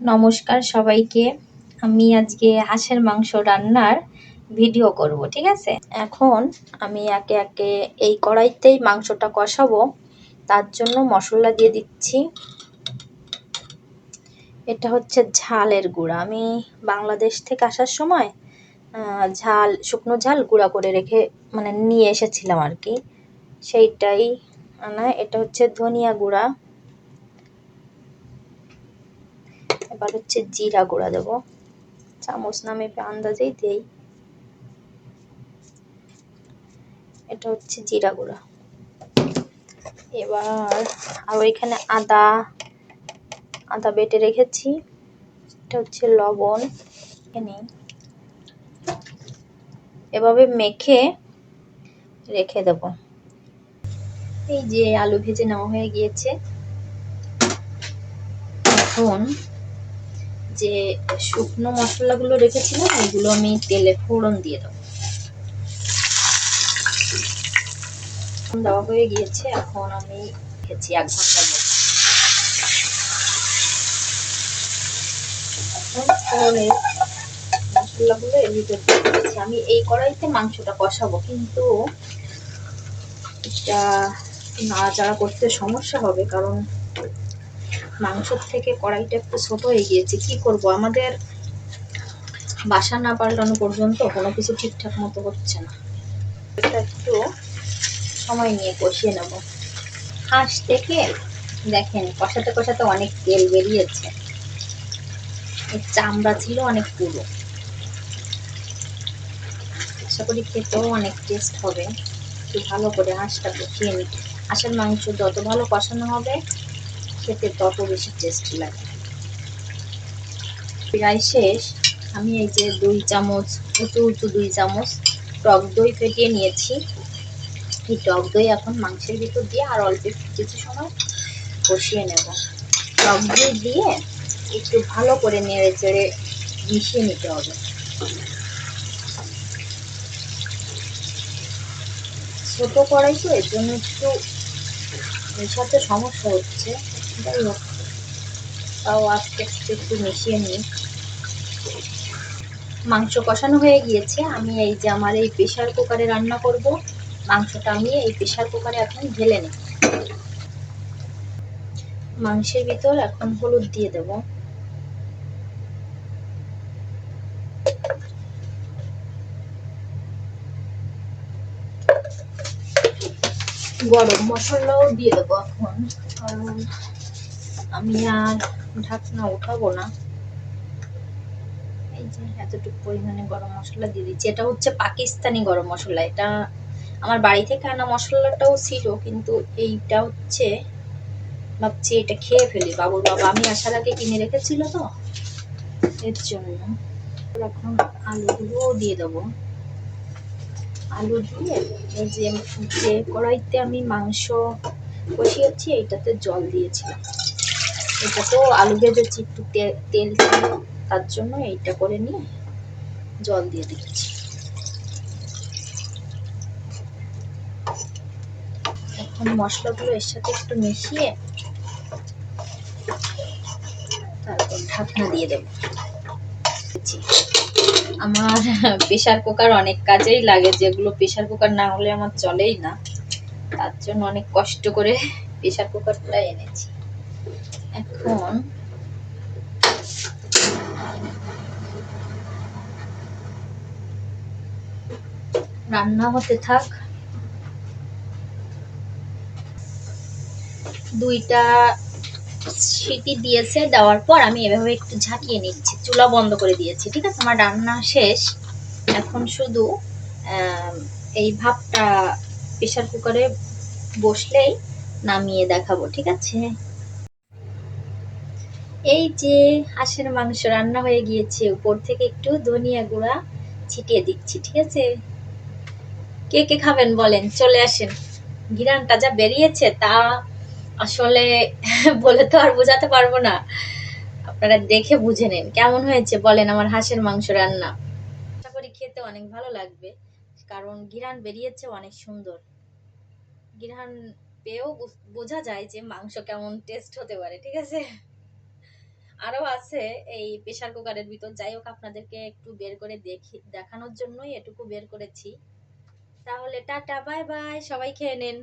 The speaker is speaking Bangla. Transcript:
নমস্কার সবাইকে। আমি আজকে হাঁসের মাংস রান্নার ভিডিও করব, ঠিক আছে? এখন আমি একে একে এই কড়াইতেই মাংসটা কষাবো। তার জন্য মশলা দিয়ে দিচ্ছি। এটা হচ্ছে ঝালের গুঁড়া। আমি বাংলাদেশ থেকে আসার সময় ঝাল, শুকনো ঝাল গুঁড়া করে রেখে মানে নিয়ে এসেছিলাম আর কি। সেইটাই। আনা, এটা হচ্ছে ধনিয়া গুঁড়া। এবার হচ্ছে জিরা গুঁড়া দেবো। চামচ না মেপে আন্দাজেই দেই। এটা হচ্ছে জিরা গুঁড়া। এবার আর ওইখানে আদা আদা বেটে রেখেছি। এটা হচ্ছে লবণ। এখানে এভাবে মেখে রেখে দেব। এই যে আলু ভেজে নেওয়া হয়ে গিয়েছে। এখন যে শুকনো মশলাগুলো রেখেছিলাম এগুলো আমি তেলে ফোড়ন দিয়ে দেবো। দেওয়া হয়ে গিয়েছে, এখন আমি রেখেছি এক ঘণ্টার মতো। মশলাগুলো এর ভিতর দিয়ে দিচ্ছি। আমি এই কড়াইতে মাংসটা কষাবো, কিন্তু এটা নাড়াচাড়া করতে সমস্যা হবে, কারণ মাংসর থেকে কড়াইটা একটু ছোট হয়ে গিয়েছে, কি করব? আমাদের বাসা না পাল্টানো পর্যন্ত কোনো কিছু ঠিকঠাক মতো হচ্ছে না। এটা একটু সময় নিয়ে কষিয়ে নেব। হাঁস থেকে দেখেন, কষাতে কষাতে অনেক তেল বেরিয়েছে। এর চামড়া ছিল অনেক পুরো। আশা করি খেতেও অনেক টেস্ট হবে। একটু ভালো করে হাঁসটা কষিয়ে নিই। হাঁসের মাংস যত ভালো কষানো হবে খেতে তত বেশি টেস্ট লাগে। প্রায় শেষ, আমি এই যে দুই চামচ, উঁচু উঁচু দুই চামচ টক দই ফেটিয়ে নিয়েছি। এই টক দই এখন মাংসের ভিতর দিয়ে আর অল্প কিছু সময় কষিয়ে নেব। টক দই দিয়ে একটু ভালো করে নেড়ে চেড়ে মিশিয়ে নিতে হবে। ছোট কড়াই তো এর জন্য একটু মেশাতে সমস্যা হচ্ছে। যাই তাও আস্তে একটু মিশিয়ে নিই। মাংস কষানো হয়ে গিয়েছে। আমি এই যে আমার এই প্রেশার কুকারে রান্না করব, মাংসটা আমি এই প্রেশার কুকারে এখন ঢেলে নিই মাংসের ভিতর এখন হলুদ দিয়ে দেব। গরম মশলাও দিয়ে দেবো এখন। কারণ আমি আর ঢাকনা উঠাবো না। এই যে এতটুকু পরিমাণে গরম মশলা দিয়ে দিচ্ছি। এটা হচ্ছে পাকিস্তানি গরম মশলা। এটা আমার বাড়ি থেকে আনা মশলাটাও ছিল, কিন্তু এইটা হচ্ছে ভাবছি এটা খেয়ে ফেলি। বাবুর বাবা, আমি আসার আগে কিনে রেখেছিল তো, এর জন্য। এখন আলুগুলোও দিয়ে দেবো। আলু দিয়ে এই যে যে কড়াইতে আমি মাংস কষিয়েছি, এইটাতে জল দিয়েছিলাম। এটা তো আলু ভেজেছি একটু তেল ছিল তার জন্য এইটা করে নিয়ে জল দিয়ে দিচ্ছি। এখন মশলাগুলো এর সাথে একটু মিশিয়ে তারপর ঢাকনা দিয়ে দেবো। আমার প্রেশার কুকার অনেক কাজেই লাগে, যেগুলো প্রেশার কুকার না হলে আমার চলেই না। তার জন্য অনেক কষ্ট করে প্রেশার কুকারটা এনেছি। এখন রান্না হতে থাক। দুইটা সিটি দিয়েছে, দেওয়ার পর আমি এভাবে একটু ঝাঁকিয়ে নিচ্ছি। চুলা বন্ধ করে দিয়েছি, ঠিক আছে? আমার রান্না শেষ। এখন শুধু এই ভাপটা প্রেশার কুকারে বসলেই নামিয়ে দেখাবো, ঠিক আছে? এই যে হাঁসের মাংস রান্না হয়ে গিয়েছে, উপর থেকে একটু ধনিয়া গুঁড়া ছিটিয়ে দিচ্ছি, ঠিক আছে? কে কে খাবেন বলেন? চলে আসেন। ঘিরানটা যা বেরিয়েছে তা আসলে বলে তো আর বোঝাতে পারব না। আপনারা দেখে বুঝে নেন। কেমন হয়েছে বলেন আমার হাঁসের মাংস রান্না? আশা করি খেতে অনেক ভালো লাগবে, কারণ ঘিরান বেরিয়েছে অনেক সুন্দর। গিরান পেয়েও বোঝা যায় যে মাংস কেমন টেস্ট হতে পারে, ঠিক আছে? আরও আছে এই প্রেশার কুকারের ভিতর। যাই হোক, আপনাদেরকে একটু বের করে দেখি, দেখানোর জন্যই এটুকু বের করেছি। তাহলে টাটা, বাই বাই, সবাই খেয়ে নেন।